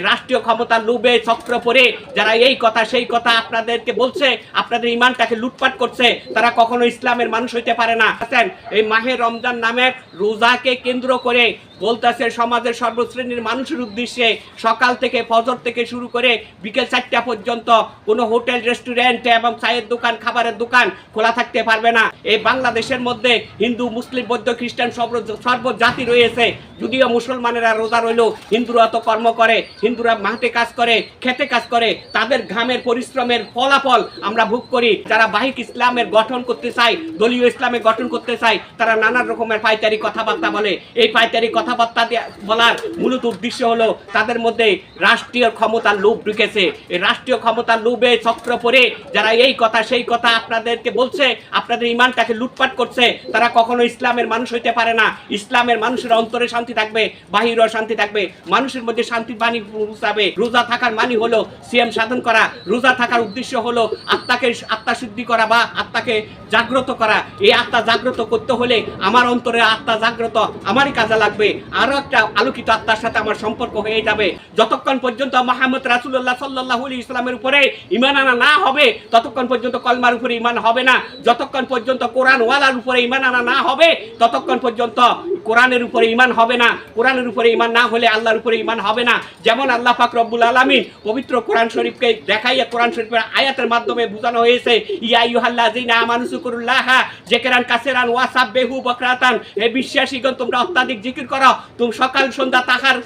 রাষ্ট্রীয় ক্ষমতা লোভে চক্র পরে যারা এই কথা, সেই কথা আপনাদেরকে বলছে, আপনাদের ইমানটাকে লুটপাট করছে, তারা কখনো ইসলামের মানুষ হইতে পারে না। এই মাহে রমজান নামের রোজাকে কেন্দ্র করে বলতেছে, সমাজের সর্বশ্রেণীর মানুষের উদ্দেশ্যে সকাল থেকে ফজর থেকে শুরু করে বিকেল চারটা পর্যন্ত কোনো হোটেল, রেস্টুরেন্ট এবং চায়ের দোকান, খাবারের দোকান খোলা থাকতে পারবে না। এই বাংলাদেশের মধ্যে হিন্দু, মুসলিম, বৌদ্ধ, খ্রিস্টান সর্ব- সর্বজাতি রয়েছে। যদিও মুসলমানেরা রোজা রইলেও হিন্দুরা তো কর্ম করে, হিন্দুরা মাঠে কাজ করে, খেতে কাজ করে, তাদের ঘামের পরিশ্রমের ফলাফল আমরা ভোগ করি। যারা বাহিক ইসলামের গঠন করতে চায়, দলীয় ইসলামের গঠন করতে চায়, তারা নানা রকমের পাইতারি কথাবার্তা বলে। এই পাইতারি কথাবার্তা বলার মূলত উদ্দেশ্য হলো তাদের মধ্যে রাষ্ট্রীয় ক্ষমতার লোভ ঢুকেছে। এই রাষ্ট্রীয় ক্ষমতার লোভে চক্র পরে যারা এই কথা, সেই কথা আপনাদেরকে বলছে, আপনাদের ইমানটাকে লুটপাট করছে, তারা কখনো ইসলামের মানুষ হইতে পারে না। ইসলামের মানুষের অন্তরে শান্তি থাকবে, বাহিরেও শান্তি থাকবে। মানুষের মধ্যে শান্তির বাণী পৌঁছাবে। রোজা থাকার মানি হলো সিএম সাধন করা। রোজা থাকার উদ্দেশ্য হলো আত্মাকে আত্মা শুদ্ধি করা বা আত্মাকে জাগ্রত করা। এই আত্মা জাগ্রত করতে হলে আমার অন্তরে আত্মা জাগ্রত, আমারই কাজে লাগবে। আরও একটা আলোকিত আত্মার সাথে আমার সম্পর্ক হয়ে যাবে। যতক্ষণ পর্যন্ত মাহমুদ রাসুল্লাহ সাল্লাহ ইসলামের উপরে ইমান আনা না হবে, ততক্ষণ পর্যন্ত কলমার উপরে ইমান হবে না। যতক্ষণ পর্যন্ত কোরআন ওয়ালার উপরে ইমান আনা না হবে, ততক্ষণ পর্যন্ত কোরআনের উপরে ইমান হবে না, কোরআনের উপরে ইমান না হলে আল্লাহর উপরে ইমান হবে না। যেমন আল্লাহ পাক রব্বুল আলামিন পবিত্র কোরআন শরীফকে দেখাইয়া কোরআন শরীফের আয়াতের মাধ্যমে বোঝানো হয়েছে, ইয়া ইউহাল্লাযিনা আমানু শুকুরুল্লাহ জেকেরান কাসেরান ওয়াসাববিহু বকরাতান। হে বিশ্বাসীগণ, তোমরা অত্যাধিক জিকির করো। তুমি সকাল, সন্ধ্যা তাহার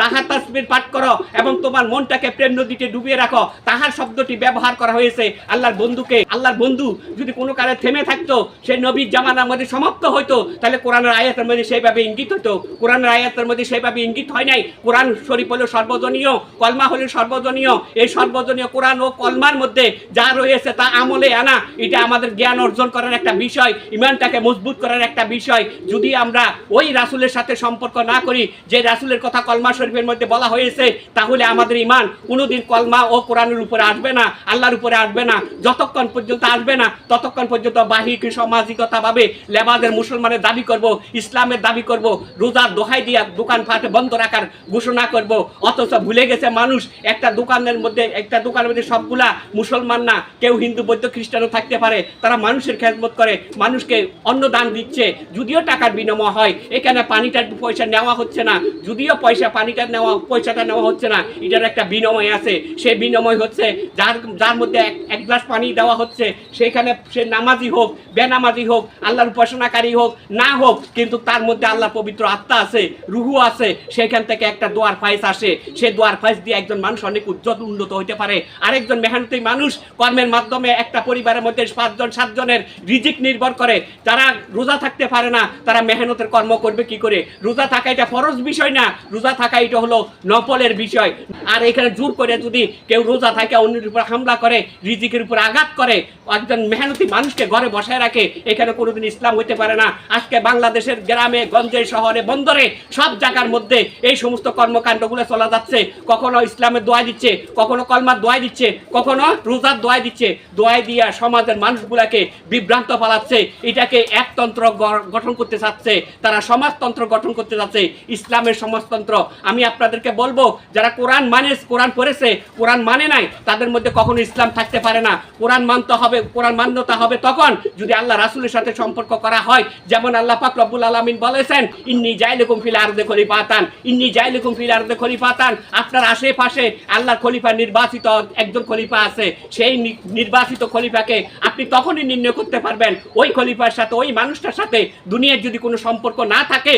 তাহার তাসবির পাঠ করো এবং তোমার মনটাকে প্রেম নদীতে ডুবিয়ে রাখো। তাহার শব্দটি ব্যবহার করা হয়েছে আল্লাহর বন্ধুকে। আল্লাহর বন্ধু যদি কোনো কারে থেমে থাকতো সেই নবীর জামানার মধ্যে সমাপ্ত হইতো, তাহলে কোরআনের আয়াতের মধ্যে সেইভাবে ইঙ্গিত হতো কোরআনের আয়াতের মধ্যে সেইভাবে ইঙ্গিত হয় নাই। কোরআন শরীফ হলো সর্বজনীয়, কলমা হলো সর্বজনীয়। এই সর্বজনীয় কোরআন ও কলমার মধ্যে যা রয়েছে তা আমলে আনা, এটা আমাদের জ্ঞান অর্জন করার একটা বিষয়, ইমানটাকে মজবুত করার একটা বিষয়। যদি আমরা ওই রাসুলের সাথে সম্পর্ক না করি, যে রাসুলের কথা কলমা শরীফের মধ্যে বলা হয়েছে, তাহলে আমাদের ইমান কোনোদিন কলমা ও কোরআনের উপরে আসবে না, আল্লাহর উপরে আসবে না, যতক্ষণ পর্যন্ত আসবে না, ততক্ষণ পর্যন্ত বাহিক সামাজিকতা ভাবে লেবাদের মুসলমানের দাবি করব, ইসলামের দাবি করব রোজার দোহাই দিয়া দোকান ফাটে বন্ধ রাখার ঘোষণা করব, অথচ ভুলে গেছে মানুষ, একটা দোকানের মধ্যে, একটা দোকানের মধ্যে সবগুলা মুসলমান না, কেউ হিন্দু, বৌদ্ধ, খ্রিস্টানও থাকতে পারে, তারা মানুষের খেদমত করে, মানুষকে অন্ন দান দিচ্ছে, যদিও টাকার বিনিময় হয়, এখানে পানিটার পয়সা নেওয়া হচ্ছে না, যদিও পয়সা পানিটা নেওয়া, পয়সাটা নেওয়া হচ্ছে না। এটার একটা বিনিময় আছে। সেই বিনিময় হচ্ছে, যার যার মধ্যে এক গ্লাস পানি দেওয়া হচ্ছে, সেখানে সে নামাজি হোক, বেনামাজি হোক, আল্লাহর উপাসনাকারী হোক, না হোক, কিন্তু তার মধ্যে আল্লাহর পবিত্র আত্মা আছে, রুহু আছে, সেখান থেকে একটা দোয়ার ফাইস আসে। সে দোয়ার ফাইস দিয়ে একজন মানুষ অনেক উজ্জ্বল উন্নত হতে পারে। আরেকজন মেহনতি মানুষ কর্মের মাধ্যমে একটা পরিবারের মধ্যে পাঁচজন, সাতজনের রিজিক নির্ভর করে। যারা রোজা থাকতে পারে না, তারা মেহনতের কর্ম করবে কি করে? রোজা থাকা এটা ফরজ বিষয় না। রোজা থাকা এটা হলো নফলের বিষয়। আর এখানে জোর করে যদি কেউ রোজা থাকে, অন্যের উপর হামলা করে, রিজিকের উপর আঘাত করে, একজন মেহনতি মানুষকে ঘরে বসায় রাখে, এখানে কোনোদিন ইসলাম হইতে পারে না। আজকে বাংলাদেশের গ্রামে, গঞ্জে, শহরে, বন্দরে, সব জায়গার মধ্যে এই সমস্ত কর্মকাণ্ডগুলো চলা যাচ্ছে। কখনো ইসলামের দোয়া দিচ্ছে, কখনো কলমার দোয়া দিচ্ছে, কখনো রোজার দোয়া দিচ্ছে। দোয়া দিয়া সমাজের মানুষগুলাকে বিভ্রান্ত পালাচ্ছে এটাকে একতন্ত্র গঠন করতে চাচ্ছে। তারা সমাজতন্ত্র গঠন করতে চাচ্ছে ইসলামের সমাজতন্ত্র আমি আপনাদেরকে বলব, যারা কোরআন মানে কোরআন পড়েছে, কোরআন মানে নাই, তাদের মধ্যে কখনো ইসলাম থাকতে পারে না। কোরআন মানতে হবে, কোরআন মান্যতা হবে তখন যদি আল্লাহ রাসুলের সাথে সম্পর্ক করা হয়। যেমন আল্লাহ পাক রব্বুল আলমিন বলেছেন, ইন্নি জাইলুকুম ফিল আরদে খলিফাতান। ইন্নি জাইলুকুম ফিল আরদে খলিফাতান। আপনার আশেপাশে আল্লাহর খলিফা নির্বাচিত একজন খলিফা আছে। সেই নির্বাচিত খলিফাকে আপনি তখনই নির্ণয় করতে পারবেন। ওই খলিফার সাথে, ওই মানুষটার সাথে দুনিয়ার যদি কোনো সম্পর্ক না থাকে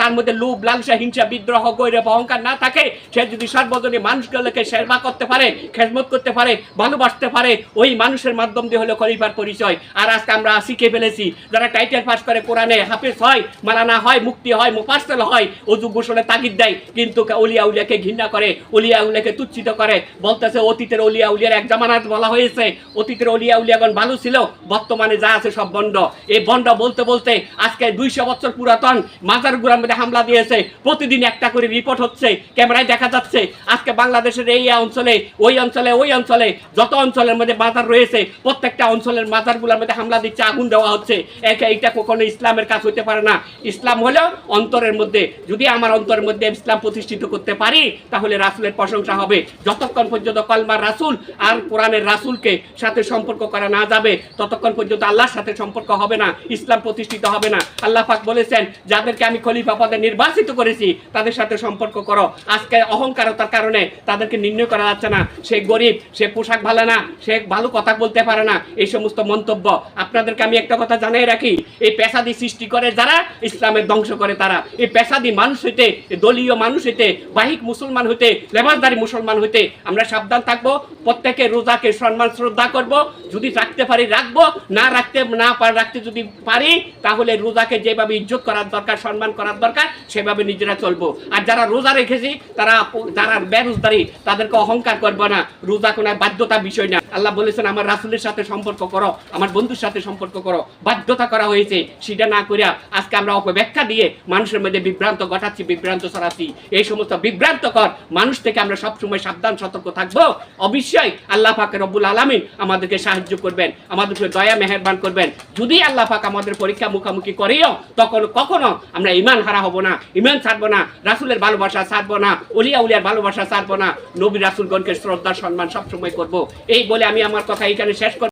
তার মধ্যে লোভ, লালসা, হিংসা, বিদ্রোহ, গৈরব অহংকার না থাকে, সে যদি সর্বজনী মানুষগুলোকে সেবা করতে পারে খেজমত করতে পারে, ভালোবাসতে পারে, ওই মানুষের মাধ্যম দিয়ে হলো খলিফার পরিচয়। আর আজকে আমরা শিখে ফেলেছি, যারা টাইটেল পাস করে কোরআনে হাফেজ হয়, মালানা হয়, মুক্তি হয় মুফাসল হয়, অজু গোসলে তাগিদ দেয়, কিন্তু অলিয়া উলিয়াকে ঘৃণা করে, অলিয়া উলিয়াকে তুচ্ছিত করে, বলতেছে অতীতের অলিয়া উলিয়ার এক জামানাত বলা হয়েছে, অতীতের অলিয়া উলিয়াগণ ভালো ছিল, বর্তমানে যা আছে সব বন্ড। এই বন্ড বলতে বলতে আজকে দুইশো বছর পুরাতন মাজার গুড়ার মধ্যে হামলা দিয়েছে, প্রতিদিন একটা করে রিপোর্ট হচ্ছে, ক্যামেরায় দেখা যাচ্ছে, আজকে বাংলাদেশের এই অঞ্চলে, ওই অঞ্চলে ওই অঞ্চলে যত অঞ্চলের মধ্যে মাজার রয়েছে, প্রত্যেকটা অঞ্চলের মাজারগুলোর মধ্যে হামলা দিচ্ছে, আগুন দেওয়া হচ্ছে। একে এইটা কখনো ইসলামের কাজ হতে পারে না। ইসলাম হলো অন্তরের মধ্যে, যদি আমার অন্তরের মধ্যে ইসলাম প্রতিষ্ঠিত করতে পারি, তাহলে রাসুলের প্রশংসা হবে। যতক্ষণ পর্যন্ত কলমার রাসুল আর কোরআনের রাসুলকে সাথে সম্পর্ক করা না যাবে, ততক্ষণ পর্যন্ত আল্লাহর সাথে সম্পর্ক হবে না, ইসলাম প্রতিষ্ঠিত হবে না। আল্লাহ পাক বলেছেন, যাদেরকে আমি খলিফা পদে নির্বাচিত করেছি, তাদের সাথে সম্পর্ক করো। আজকে অহংকারতার কারণে তাদেরকে নির্ণয় করা যাচ্ছে না। সে গরিব, সে পোশাক ভালো না, সে ভালো কথা বলতে পারে না। এই সমস্ত মন্তব্য আপনাদেরকে আমি একটা কথা জানাই রাখি। এই পেশাদি সৃষ্টি করে যারা, ইসলামের ধ্বংস করে তারা। এই পেশাদি মানুষ হইতে দলীয় মানুষ হইতে, বাহিক মুসলমান হইতে লেবাসদারি মুসলমান হইতে আমরা সাবধান থাকব। প্রত্যেকে রোজাকে সম্মান, শ্রদ্ধা করব। যদি রাখতে পারি, রাখব। না রাখতে না রাখতে যদি পারি, তাহলে রোজাকে যেভাবে ইজ্জত করার দরকার, সম্মান করার দরকার, সেভাবে নিজেরা চলবো। আর যারা রোজা রেখেছি, তারা যারা বেরোজদারি তাদেরকে অহংকার করব না, রোজা কোনো বাধ্যতা বিষয় না। আল্লাহ বলেছেন, আমার রাসুলের সাথে সম্পর্ক করো, আমার বন্ধুর সাথে সম্পর্ক করো। বাধ্যতা করা হয়েছে, সেটা না করিয়া আজকে আমরা অপব্যাখ্যা দিয়ে মানুষের মধ্যে বিভ্রান্ত ঘটাচ্ছি, বিভ্রান্ত ছড়াচ্ছি। এই সমস্ত বিভ্রান্তকর মানুষ থেকে আমরা সবসময় সাবধান, সতর্ক থাকব। অবশ্যই আল্লাহ পাক রব্বুল আলমিন আমাদেরকে সাহায্য করবেন, আমাদেরকে দয়া মেহেরবান করবেন। যদি আল্লাহ পাক আমাদের পরীক্ষা মুখামুখি করেও, তখন কখনো আমরা ইমান হারা হব না ইমান ছাড়বো না, রাসুলের ভালোবাসা ছাড়বো না অলিয়া উলিয়ার ভালোবাসা ছাড়বো না। নবী রাসুলগণকে শ্রদ্ধা, সম্মান সবসময় করব। এই বলে আমি আমার কথা এখানে শেষ